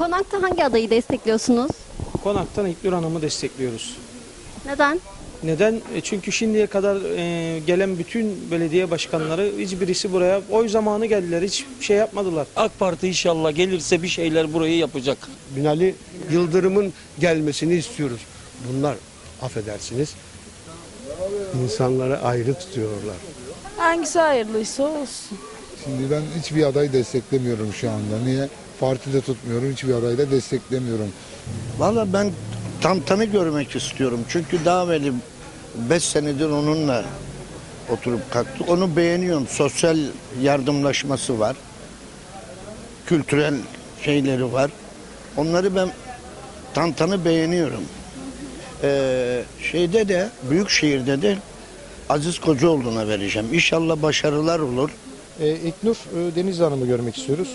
Konakta hangi adayı destekliyorsunuz? Konaktan İlknur Hanım'ı destekliyoruz. Neden? Neden? E, Çünkü şimdiye kadar e, gelen bütün belediye başkanları hiçbirisi buraya oy zamanı geldiler. Hiç şey yapmadılar. AK Parti inşallah gelirse bir şeyler burayı yapacak. Binali Yıldırım'ın gelmesini istiyoruz. Bunlar affedersiniz insanları ayrı tutuyorlar. Hangisi hayırlıysa olsun. Şimdi ben hiçbir aday desteklemiyorum şu anda. Niye? Partide tutmuyorum, hiçbir adayı da desteklemiyorum. Valla ben Tantan'ı görmek istiyorum. Çünkü daha evvel 5 senedir onunla oturup kalktık. Onu beğeniyorum. Sosyal yardımlaşması var. Kültürel şeyleri var. Onları ben Tantan'ı beğeniyorum. Ee, şeyde de Büyükşehir'de de Aziz Kocaoğlu'na vereceğim. İnşallah başarılar olur. E, İlknur e, Denizli Hanım'ı görmek istiyoruz.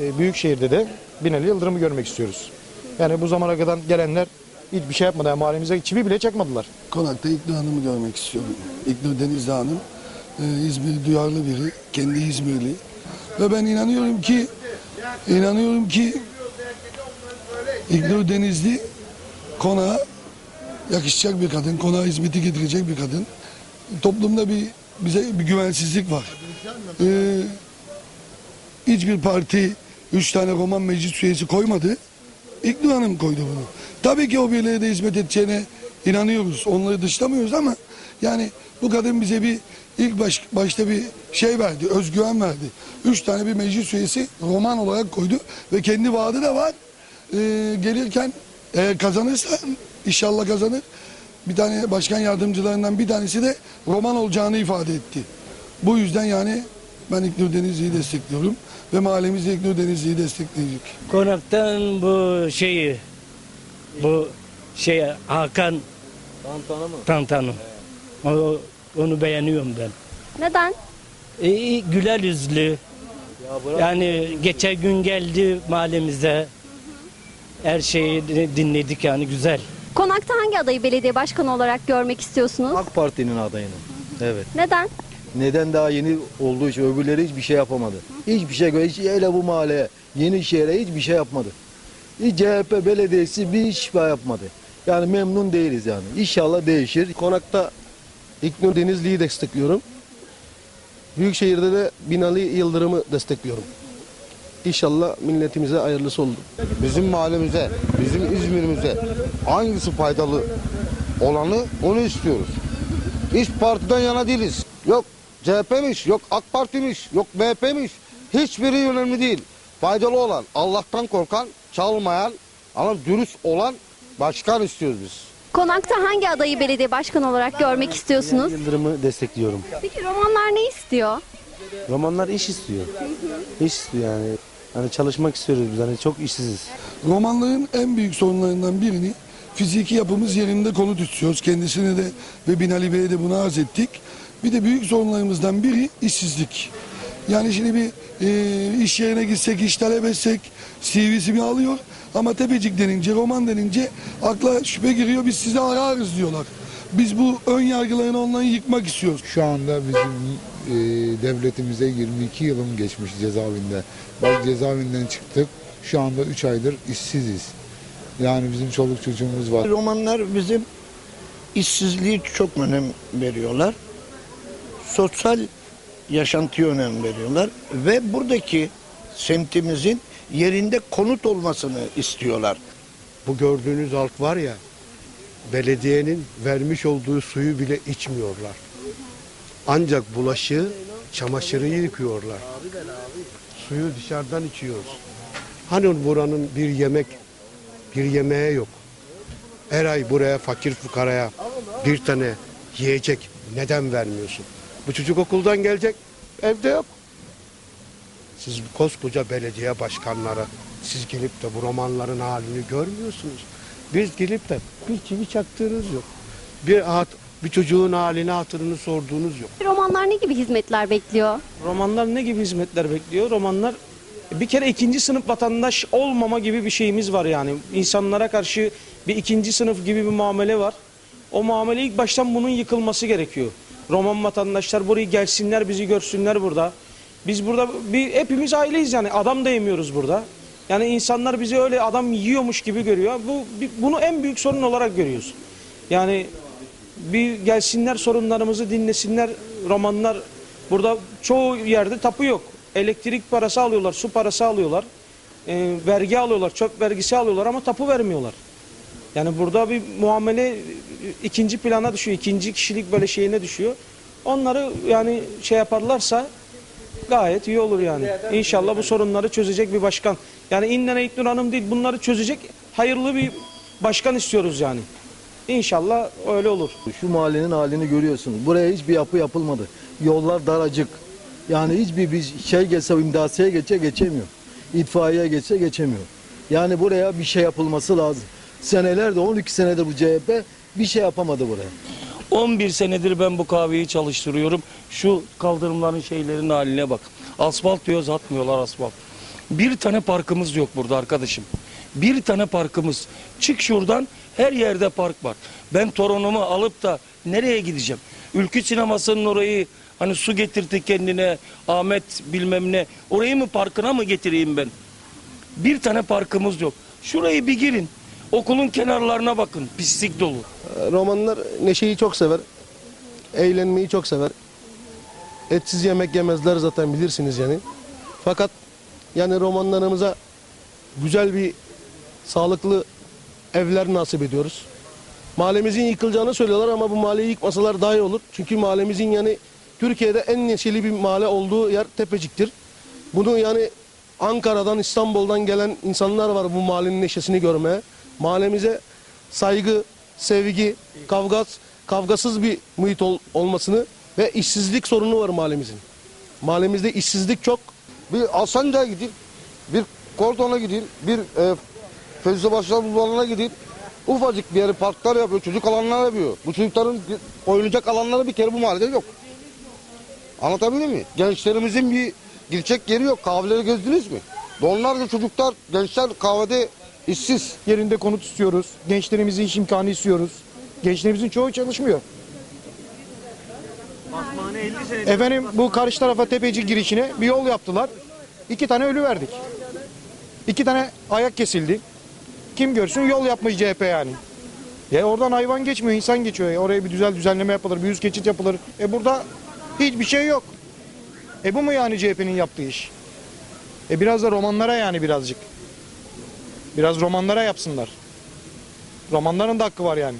E, Büyükşehir'de de Binali Yıldırım'ı görmek istiyoruz. Yani bu zamana kadar gelenler hiçbir şey yapmadı. Yani mahallemize çivi bile çakmadılar. Konakta İknur Hanım'ı görmek istiyorum. İknur Denizli Hanım e, İzmir duyarlı biri, kendi İzmirli. Ve ben inanıyorum ki inanıyorum ki İknur Denizli konağa yakışacak bir kadın, konağa hizmeti getirecek bir kadın. Toplumda bir bize bir güvensizlik var. Ee, hiçbir parti üç tane Roman meclis üyesi koymadı. İknur Hanım koydu bunu. Tabii ki o birliğe de hizmet edeceğine inanıyoruz. Onları dışlamıyoruz ama yani bu kadın bize bir ilk baş, başta bir şey verdi, özgüven verdi. Üç tane bir meclis üyesi roman olarak koydu ve kendi vaadi de var. Ee, gelirken eğer kazanırsa inşallah kazanır. Bir tane başkan yardımcılarından bir tanesi de roman olacağını ifade etti. Bu yüzden yani ben İknur Denizli'yi destekliyorum ve mahallemiz İknur Denizli'yi destekleyecek. Konaktan bu şeyi bu şey Hakan Tantana mı? Tantan'ı. O, onu beğeniyorum ben. Neden? E, güler yüzlü. Yani geçen gün geldi mahallemize. Her şeyi dinledik yani güzel. Konakta hangi adayı belediye başkanı olarak görmek istiyorsunuz? AK Parti'nin adayını. Evet. Neden? Neden daha yeni olduğu için öbürleri hiçbir şey yapamadı. Hiçbir şey hiç hele bu mahalleye, yeni şehre hiçbir şey yapmadı. Hiç CHP belediyesi bir iş yapmadı. Yani memnun değiliz yani. İnşallah değişir. Konakta İlknur Denizli'yi destekliyorum. Büyükşehir'de de Binali Yıldırım'ı destekliyorum. İnşallah milletimize hayırlısı olur. Bizim mahallemize, bizim İzmir'imize hangisi faydalı olanı onu istiyoruz. Hiç partiden yana değiliz. Yok CHP'miş, yok AK Parti'miş, yok MHP'miş. Hiçbiri önemli değil. Faydalı olan, Allah'tan korkan, çalmayan ama dürüst olan başkan istiyoruz biz. Konakta hangi adayı belediye başkanı olarak görmek istiyorsunuz? Yıldırım'ı destekliyorum. Peki romanlar ne istiyor? Romanlar iş istiyor. İş istiyor yani. Hani çalışmak istiyoruz biz. Hani çok işsiziz. Romanların en büyük sorunlarından birini fiziki yapımız yerinde konu tutuyoruz. Kendisine de ve Binali Bey'e de bunu arz ettik. Bir de büyük sorunlarımızdan biri işsizlik. Yani şimdi bir e, iş yerine gitsek, iş talep etsek CV'sini alıyor. Ama tepecik denince, roman denince akla şüphe giriyor. Biz sizi ararız diyorlar. Biz bu ön yargılarını ondan yıkmak istiyoruz. Şu anda bizim e, devletimize 22 yılım geçmiş cezaevinde. Bak cezaevinden çıktık. Şu anda 3 aydır işsiziz. Yani bizim çoluk çocuğumuz var. Romanlar bizim işsizliği çok önem veriyorlar. Sosyal yaşantıya önem veriyorlar ve buradaki semtimizin yerinde konut olmasını istiyorlar. Bu gördüğünüz halk var ya, belediyenin vermiş olduğu suyu bile içmiyorlar. Ancak bulaşığı, çamaşırı yıkıyorlar. Suyu dışarıdan içiyoruz. Hani buranın bir yemek, bir yemeğe yok. Her ay buraya fakir fukaraya bir tane yiyecek neden vermiyorsun? Bu çocuk okuldan gelecek, evde yok. Siz koskoca belediye başkanları, siz gelip de bu romanların halini görmüyorsunuz. Biz gelip de bir çivi çaktığınız yok. Bir at, bir çocuğun halini hatırını sorduğunuz yok. Romanlar ne gibi hizmetler bekliyor? Romanlar ne gibi hizmetler bekliyor? Romanlar bir kere ikinci sınıf vatandaş olmama gibi bir şeyimiz var yani. İnsanlara karşı bir ikinci sınıf gibi bir muamele var. O muamele ilk baştan bunun yıkılması gerekiyor. Roman vatandaşlar buraya gelsinler, bizi görsünler burada. Biz burada bir hepimiz aileyiz yani. Adam da yemiyoruz burada. Yani insanlar bizi öyle adam yiyormuş gibi görüyor. Bu bunu en büyük sorun olarak görüyoruz. Yani bir gelsinler sorunlarımızı dinlesinler. Romanlar burada çoğu yerde tapu yok. Elektrik parası alıyorlar, su parası alıyorlar. e, vergi alıyorlar, çöp vergisi alıyorlar ama tapu vermiyorlar. Yani burada bir muamele e, ikinci plana düşüyor. ikinci kişilik böyle şeyine düşüyor. Onları yani şey yaparlarsa gayet iyi olur yani. İnşallah bu sorunları çözecek bir başkan. Yani İnnen İlknur Hanım değil bunları çözecek hayırlı bir başkan istiyoruz yani. İnşallah öyle olur. Şu mahallenin halini görüyorsunuz. Buraya hiçbir yapı yapılmadı. Yollar daracık. Yani hiçbir bir şey geçse, imdasiye geçe geçemiyor. İtfaiye geçse geçemiyor. Yani buraya bir şey yapılması lazım. Senelerde 12 senedir bu CHP bir şey yapamadı buraya. 11 senedir ben bu kahveyi çalıştırıyorum. Şu kaldırımların şeylerin haline bak. Asfalt diyoruz atmıyorlar asfalt. Bir tane parkımız yok burada arkadaşım. Bir tane parkımız. Çık şuradan her yerde park var. Ben torunumu alıp da nereye gideceğim? Ülkü sinemasının orayı hani su getirdi kendine Ahmet bilmem ne. Orayı mı parkına mı getireyim ben? Bir tane parkımız yok. Şurayı bir girin. Okulun kenarlarına bakın. Pislik dolu. Romanlar neşeyi çok sever. Eğlenmeyi çok sever. Etsiz yemek yemezler zaten bilirsiniz yani. Fakat yani romanlarımıza güzel bir sağlıklı evler nasip ediyoruz. Mahallemizin yıkılacağını söylüyorlar ama bu mahalleyi yıkmasalar daha iyi olur. Çünkü mahallemizin yani Türkiye'de en neşeli bir mahalle olduğu yer Tepecik'tir. Bunu yani Ankara'dan, İstanbul'dan gelen insanlar var bu mahallenin neşesini görmeye. Mahallemize saygı, sevgi, kavga, kavgasız bir muhit ol- olmasını ve işsizlik sorunu var mahallemizin. Mahallemizde işsizlik çok. Bir Alsancak'a gidin, bir Kordon'a gidin, bir e, Fevzi Başlar Bulvarı'na gidin. Ufacık bir yeri parklar yapıyor, çocuk alanlar yapıyor. Bu çocukların oynayacak alanları bir kere bu mahallede yok. Anlatabildim mi? Gençlerimizin bir girecek yeri yok. Kahveleri gezdiniz mi? Onlarca çocuklar, gençler kahvede işsiz. Yerinde konut istiyoruz. Gençlerimize iş imkanı istiyoruz. Gençlerimizin çoğu çalışmıyor. Efendim bu karşı tarafa tepeci girişine bir yol yaptılar. İki tane ölü verdik. İki tane ayak kesildi. Kim görsün yol yapmış CHP yani. Ya oradan hayvan geçmiyor, insan geçiyor. Ya oraya bir güzel düzenleme yapılır, bir yüz geçit yapılır. E burada hiçbir şey yok. E bu mu yani CHP'nin yaptığı iş? E biraz da romanlara yani birazcık. Biraz romanlara yapsınlar. Romanların da hakkı var yani.